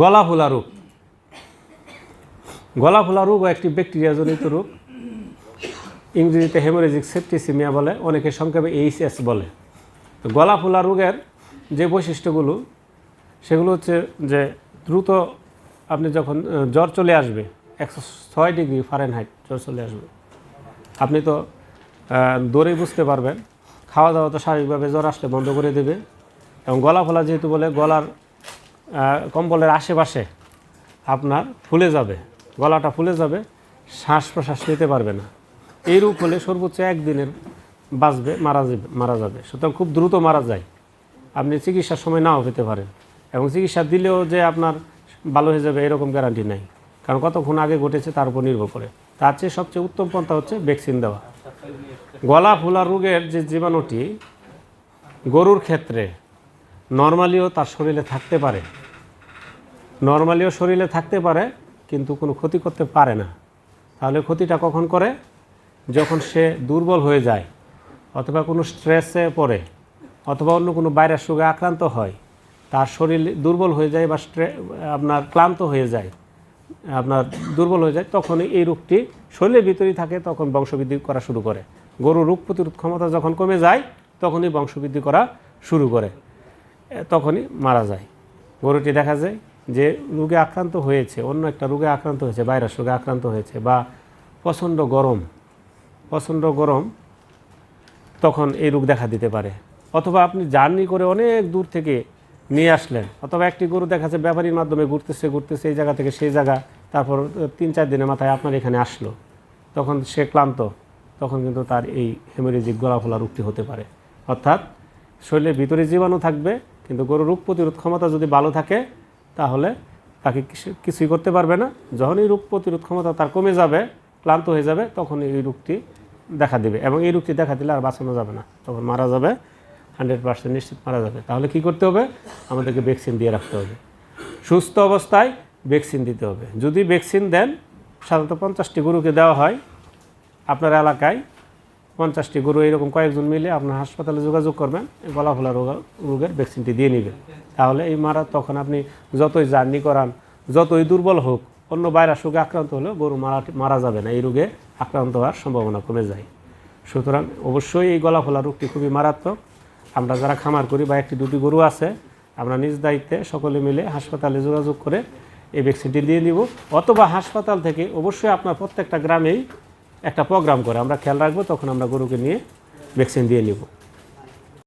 গলা ফোলা রোগ গলা ফোলা রোগও একটি ব্যাকটেরিয়াজনিত রোগ ইংরেজিতে হেমোরেজিক সেপ্টিসিমিয়া বলে, অনেকে সংক্ষেপে এইচএস বলে। তো গলা ফোলা রোগের যে বৈশিষ্ট্যগুলো, সেগুলো হচ্ছে যে দ্রুত আপনি যখন জ্বর চলে আসবে, একশো ছয় ডিগ্রি ফারেনহাইট জ্বর চলে আসবে। আপনি তো দৌড়েই বুঝতে পারবেন, খাওয়া দাওয়া তো স্বাভাবিকভাবে জ্বর আসলে বন্ধ করে দেবে। এবং গলা ফোলা যেহেতু বলে, গলার কম্বলের আশেপাশে আপনার ফুলে যাবে, গলাটা ফুলে যাবে শ্বাস প্রশ্বাস নিতে পারবে না। এই রোগ হলে সর্বোচ্চ একদিনের বাঁচবে, মারা যাবে মারা যাবে। সুতরাং খুব দ্রুত মারা যায়। আপনি চিকিৎসার সময় নাও পেতে পারেন। এবং চিকিৎসা দিলেও যে আপনার ভালো হয়ে যাবে, এরকম গ্যারান্টি নাই। কারণ কতক্ষণ আগে ঘটেছে তার উপর নির্ভর করে। তার চেয়ে সবচেয়ে উত্তম পন্থা হচ্ছে ভ্যাকসিন দেওয়া। গলা ফোলা রোগের যে জীবাণুটি, গরুর ক্ষেত্রে নর্মালিও তার শরীরে থাকতে পারে। নর্মালিও শরীরে থাকতে পারে, কিন্তু কোনো ক্ষতি করতে পারে না। তাহলে ক্ষতিটা কখন করে? যখন সে দুর্বল হয়ে যায়, অথবা কোনো স্ট্রেসে পড়ে, অথবা অন্য কোনো ভাইরাস রোগে আক্রান্ত হয়, তার শরীর দুর্বল হয়ে যায় বা স্ট্রে আপনার ক্লান্ত হয়ে যায়, আপনার দুর্বল হয়ে যায়, তখন এই রোগটি শরীরের ভিতরেই থাকে, তখন বংশবৃদ্ধি করা শুরু করে। গরু রোগ প্রতিরোধ ক্ষমতা যখন কমে যায়, তখনই বংশবৃদ্ধি করা শুরু করে। তখনই মারা যায়। গরুটি দেখা যায় যে রোগে আক্রান্ত হয়েছে, অন্য একটা রোগে আক্রান্ত হয়েছে, ভাইরাস রোগে আক্রান্ত হয়েছে বা প্রচণ্ড গরম প্রচণ্ড গরম, তখন এই রোগ দেখা দিতে পারে। অথবা আপনি জার্নি করে অনেক দূর থেকে নিয়ে আসলেন, অথবা একটি গরু দেখা যাচ্ছে ব্যাপারীর মাধ্যমে ঘুরতেছে ঘুরতেছে এই জায়গা থেকে সেই জায়গা, তারপর তিন চার দিনের মাথায় আপনার এখানে আসলো। তখন সে ক্লান্ত, তখন কিন্তু তার এই হেমোরেজিক গলা ফোলা রোগটি হতে পারে। অর্থাৎ শরীরের ভিতরে জীবাণু থাকবে কিন্তু গরুর রোগ প্রতিরোধ ক্ষমতা যদি ভালো থাকে, তাহলে তাকে কিছু- কিছুই করতে পারবে না। যখনই রোগ প্রতিরোধ ক্ষমতা তার কমে যাবে, ক্লান্ত হয়ে যাবে তখন এই রোগটি দেখা দেবে এবং এই রোগটি দেখা দিলে আর বাঁচানো যাবে না। তখন মারা যাবে, হান্ড্রেড পার্সেন্ট নিশ্চিত মারা যাবে। তাহলে কি করতে হবে? আমাদেরকে ভ্যাকসিন দিয়ে রাখতে হবে। সুস্থ অবস্থায় ভ্যাকসিন দিতে হবে। যদি ভ্যাকসিন দেন, সাধারণত পঞ্চাশটি গরুকে দেওয়া হয়। আপনার এলাকায় পঞ্চাশটি গরু, এরকম কয়েকজন মিলে আপনার হাসপাতালে যোগাযোগ করবেন, গলা ফোলা রোগ, রোগের ভ্যাকসিনটি দিয়ে নেবেন তাহলে এই মারা তখন আপনি যতই জার্নি করান, যতই দুর্বল হোক, অন্য ভাইরাস রোগে আক্রান্ত হলেও গরু মারা মারা যাবে না। এই রোগে আক্রান্ত হওয়ার সম্ভাবনা কমে যায়। সুতরাং অবশ্যই এই গলা ফোলা রোগটি খুবই মারাত্মক। আমরা যারা খামার করি বা একটি দুটি গরু আছে, আমরা নিজ দায়িত্বে সকলে মিলে হাসপাতালে যোগাযোগ করে এই ভ্যাকসিনটি দিয়ে নিব। অথবা হাসপাতাল থেকে অবশ্যই আপনার প্রত্যেকটা গ্রামেই একটা প্রোগ্রাম করে আমরা খেয়াল রাখব তখন আমরা গরুকে নিয়ে ভ্যাকসিন দিয়ে নিব।